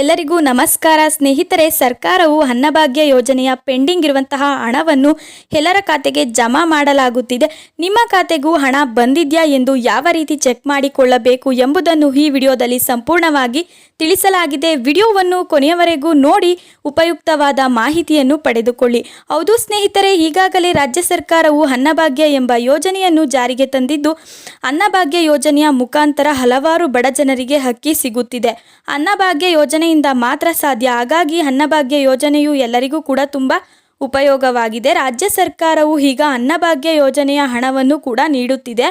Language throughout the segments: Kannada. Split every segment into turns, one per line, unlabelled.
ಎಲ್ಲರಿಗೂ ನಮಸ್ಕಾರ. ಸ್ನೇಹಿತರೆ, ಸರ್ಕಾರವು ಅನ್ನಭಾಗ್ಯ ಯೋಜನೆಯ ಪೆಂಡಿಂಗ್ ಇರುವಂತಹ ಹಣವನ್ನು ಎಲ್ಲರ ಖಾತೆಗೆ ಜಮಾ ಮಾಡಲಾಗುತ್ತಿದೆ. ನಿಮ್ಮ ಖಾತೆಗೂ ಹಣ ಬಂದಿದೆಯಾ ಎಂದು ಯಾವ ರೀತಿ ಚೆಕ್ ಮಾಡಿಕೊಳ್ಳಬೇಕು ಎಂಬುದನ್ನು ಈ ವಿಡಿಯೋದಲ್ಲಿ ಸಂಪೂರ್ಣವಾಗಿ ತಿಳಿಸಲಾಗಿದೆ. ವಿಡಿಯೋವನ್ನು ಕೊನೆಯವರೆಗೂ ನೋಡಿ ಉಪಯುಕ್ತವಾದ ಮಾಹಿತಿಯನ್ನು ಪಡೆದುಕೊಳ್ಳಿ. ಹೌದು ಸ್ನೇಹಿತರೆ, ಈಗಾಗಲೇ ರಾಜ್ಯ ಸರ್ಕಾರವು ಅನ್ನಭಾಗ್ಯ ಎಂಬ ಯೋಜನೆಯನ್ನು ಜಾರಿಗೆ ತಂದಿದ್ದು, ಅನ್ನಭಾಗ್ಯ ಯೋಜನೆಯ ಮುಖಾಂತರ ಹಲವಾರು ಬಡ ಜನರಿಗೆ ಹಕ್ಕಿ ಸಿಗುತ್ತಿದೆ. ಅನ್ನಭಾಗ್ಯ ಯೋಜನೆಯಿಂದ ಮಾತ್ರ ಸಾಧ್ಯ. ಹಾಗಾಗಿ ಅನ್ನಭಾಗ್ಯ ಯೋಜನೆಯು ಎಲ್ಲರಿಗೂ ಕೂಡ ತುಂಬ ಉಪಯೋಗವಾಗಿದೆ. ರಾಜ್ಯ ಸರ್ಕಾರವು ಈಗ ಅನ್ನಭಾಗ್ಯ ಯೋಜನೆಯ ಹಣವನ್ನು ಕೂಡ ನೀಡುತ್ತಿದೆ.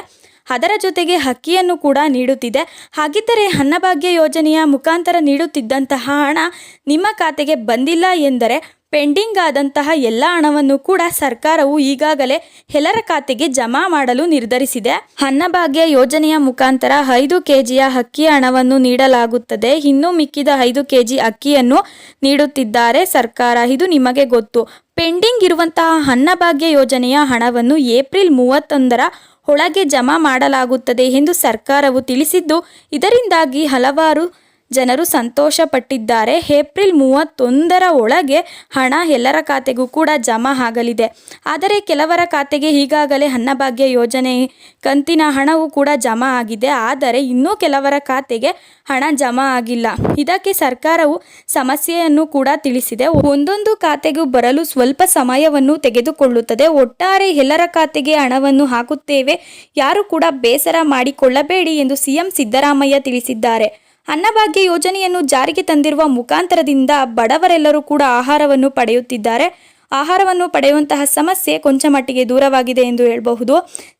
ಅದರ ಜೊತೆಗೆ ಅಕ್ಕಿಯನ್ನು ಕೂಡ ನೀಡುತ್ತಿದೆ. ಹಾಗಿದ್ದರೆ ಅನ್ನಭಾಗ್ಯ ಯೋಜನೆಯ ಮುಖಾಂತರ ನೀಡುತ್ತಿದ್ದಂತಹ ಹಣ ನಿಮ್ಮ ಖಾತೆಗೆ ಬಂದಿಲ್ಲ ಎಂದರೆ ಪೆಂಡಿಂಗ್ ಆದಂತಹ ಎಲ್ಲ ಹಣವನ್ನು ಕೂಡ ಸರ್ಕಾರವು ಈಗಾಗಲೇ ಎಲ್ಲರ ಖಾತೆಗೆ ಜಮಾ ಮಾಡಲು ನಿರ್ಧರಿಸಿದೆ. ಅನ್ನಭಾಗ್ಯ ಯೋಜನೆಯ ಮುಖಾಂತರ ಐದು ಕೆಜಿಯ ಅಕ್ಕಿ ಹಣವನ್ನು ನೀಡಲಾಗುತ್ತದೆ. ಇನ್ನು ಮಿಕ್ಕಿದ ಐದು ಕೆಜಿ ಅಕ್ಕಿಯನ್ನು ನೀಡುತ್ತಿದ್ದಾರೆ ಸರ್ಕಾರ. ಇದು ನಿಮಗೆ ಗೊತ್ತು. ಪೆಂಡಿಂಗ್ ಇರುವಂತಹ ಅನ್ನಭಾಗ್ಯ ಯೋಜನೆಯ ಹಣವನ್ನು ಏಪ್ರಿಲ್ ಮೂವತ್ತೊಂದರ ಒಳಗೆ ಜಮಾ ಮಾಡಲಾಗುತ್ತದೆ ಎಂದು ಸರ್ಕಾರವು ತಿಳಿಸಿದ್ದು, ಇದರಿಂದಾಗಿ ಹಲವಾರು ಜನರು ಸಂತೋಷಪಟ್ಟಿದ್ದಾರೆ. ಏಪ್ರಿಲ್ ಮೂವತ್ತೊಂದರ ಒಳಗೆ ಹಣ ಎಲ್ಲರ ಖಾತೆಗೂ ಕೂಡ ಜಮಾ ಆಗಲಿದೆ. ಆದರೆ ಕೆಲವರ ಖಾತೆಗೆ ಈಗಾಗಲೇ ಅನ್ನಭಾಗ್ಯ ಯೋಜನೆ ಕಂತಿನ ಹಣವು ಕೂಡ ಜಮಾ ಆಗಿದೆ. ಆದರೆ ಇನ್ನೂ ಕೆಲವರ ಖಾತೆಗೆ ಹಣ ಜಮಾ ಆಗಿಲ್ಲ. ಇದಕ್ಕೆ ಸರ್ಕಾರವು ಸಮಸ್ಯೆಯನ್ನು ಕೂಡ ತಿಳಿಸಿದೆ. ಒಂದೊಂದು ಖಾತೆಗೂ ಬರಲು ಸ್ವಲ್ಪ ಸಮಯವನ್ನು ತೆಗೆದುಕೊಳ್ಳುತ್ತದೆ. ಒಟ್ಟಾರೆ ಎಲ್ಲರ ಖಾತೆಗೆ ಹಣವನ್ನು ಹಾಕುತ್ತೇವೆ. ಯಾರು ಕೂಡ ಬೇಸರ ಮಾಡಿಕೊಳ್ಳಬೇಡಿ ಎಂದು ಸಿಎಂ ಸಿದ್ದರಾಮಯ್ಯ ತಿಳಿಸಿದ್ದಾರೆ. ಅನ್ನಭಾಗ್ಯ ಯೋಜನೆಯನ್ನು ಜಾರಿಗೆ ತಂದಿರುವ ಮುಖಾಂತರದಿಂದ ಬಡವರೆಲ್ಲರೂ ಕೂಡ ಆಹಾರವನ್ನು ಪಡೆಯುತ್ತಿದ್ದಾರೆ. ಆಹಾರವನ್ನು ಪಡೆಯುವಂತಹ ಸಮಸ್ಯೆ ಕೊಂಚ ಮಟ್ಟಿಗೆ ದೂರವಾಗಿದೆ ಎಂದು ಹೇಳಬಹುದು.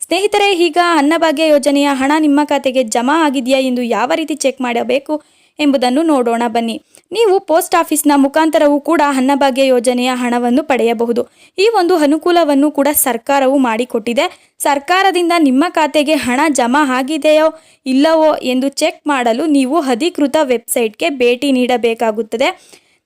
ಸ್ನೇಹಿತರೆ, ಈಗ ಅನ್ನಭಾಗ್ಯ ಯೋಜನೆಯ ಹಣ ನಿಮ್ಮ ಖಾತೆಗೆ ಜಮಾ ಆಗಿದೆಯಾ ಎಂದು ಯಾವ ರೀತಿ ಚೆಕ್ ಮಾಡಬೇಕು? ಎಂಬುದನ್ನು ನೋಡೋಣ ಬನ್ನಿ. ನೀವು ಪೋಸ್ಟ್ ಆಫೀಸ್ನ ಮುಖಾಂತರವೂ ಕೂಡ ಅನ್ನಭಾಗ್ಯ ಯೋಜನೆಯ ಹಣವನ್ನು ಪಡೆಯಬಹುದು. ಈ ಒಂದು ಅನುಕೂಲವನ್ನು ಕೂಡ ಸರ್ಕಾರವು ಮಾಡಿಕೊಟ್ಟಿದೆ. ಸರ್ಕಾರದಿಂದ ನಿಮ್ಮ ಖಾತೆಗೆ ಹಣ ಜಮಾ ಆಗಿದೆಯೋ ಇಲ್ಲವೋ ಎಂದು ಚೆಕ್ ಮಾಡಲು ನೀವು ಅಧಿಕೃತ ವೆಬ್ಸೈಟ್ಗೆ ಭೇಟಿ ನೀಡಬೇಕಾಗುತ್ತದೆ.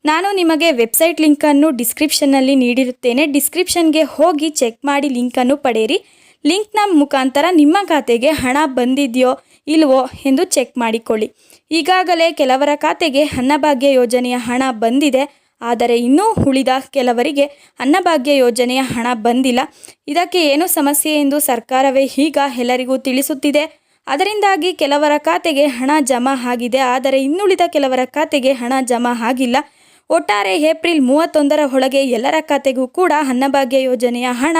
ನಾನು ನಿಮಗೆ ವೆಬ್ಸೈಟ್ ಲಿಂಕನ್ನು ಡಿಸ್ಕ್ರಿಪ್ಷನ್ನಲ್ಲಿ ನೀಡಿರುತ್ತೇನೆ. ಡಿಸ್ಕ್ರಿಪ್ಷನ್ಗೆ ಹೋಗಿ ಚೆಕ್ ಮಾಡಿ ಲಿಂಕನ್ನು ಪಡೆಯಿರಿ. ಲಿಂಕ್ನ ಮುಖಾಂತರ ನಿಮ್ಮ ಖಾತೆಗೆ ಹಣ ಬಂದಿದೆಯೋ ಇಲ್ವೋ ಎಂದು ಚೆಕ್ ಮಾಡಿಕೊಳ್ಳಿ. ಈಗಾಗಲೇ ಕೆಲವರ ಖಾತೆಗೆ ಅನ್ನಭಾಗ್ಯ ಯೋಜನೆಯ ಹಣ ಬಂದಿದೆ. ಆದರೆ ಇನ್ನೂ ಉಳಿದ ಕೆಲವರಿಗೆ ಅನ್ನಭಾಗ್ಯ ಯೋಜನೆಯ ಹಣ ಬಂದಿಲ್ಲ. ಇದಕ್ಕೆ ಏನು ಸಮಸ್ಯೆ ಎಂದು ಸರ್ಕಾರವೇ ಈಗ ಎಲ್ಲರಿಗೂ ತಿಳಿಸುತ್ತಿದೆ. ಅದರಿಂದಾಗಿ ಕೆಲವರ ಖಾತೆಗೆ ಹಣ ಜಮಾ ಆಗಿದೆ. ಆದರೆ ಇನ್ನುಳಿದ ಕೆಲವರ ಖಾತೆಗೆ ಹಣ ಜಮಾ ಆಗಿಲ್ಲ. ಒಟ್ಟಾರೆ ಏಪ್ರಿಲ್ ಮೂವತ್ತೊಂದರ ಒಳಗೆ ಎಲ್ಲರ ಖಾತೆಗೂ ಕೂಡ ಅನ್ನಭಾಗ್ಯ ಯೋಜನೆಯ ಹಣ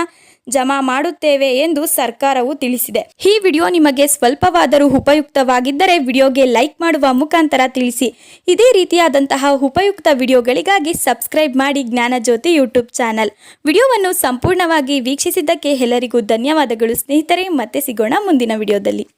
ಜಮಾ ಮಾಡುತ್ತೇವೆ ಎಂದು ಸರ್ಕಾರವು ತಿಳಿಸಿದೆ. ಈ ವಿಡಿಯೋ ನಿಮಗೆ ಸ್ವಲ್ಪವಾದರೂ ಉಪಯುಕ್ತವಾಗಿದ್ದರೆ ವಿಡಿಯೋಗೆ ಲೈಕ್ ಮಾಡುವ ಮುಖಾಂತರ ತಿಳಿಸಿ. ಇದೇ ರೀತಿಯಾದಂತಹ ಉಪಯುಕ್ತ ವಿಡಿಯೋಗಳಿಗಾಗಿ ಸಬ್ಸ್ಕ್ರೈಬ್ ಮಾಡಿ ಜ್ಞಾನಜ್ಯೋತಿ ಯೂಟ್ಯೂಬ್ ಚಾನಲ್. ವಿಡಿಯೋವನ್ನು ಸಂಪೂರ್ಣವಾಗಿ ವೀಕ್ಷಿಸಿದ್ದಕ್ಕೆ ಎಲ್ಲರಿಗೂ ಧನ್ಯವಾದಗಳು ಸ್ನೇಹಿತರೆ. ಮತ್ತೆ ಸಿಗೋಣ ಮುಂದಿನ ವಿಡಿಯೋದಲ್ಲಿ.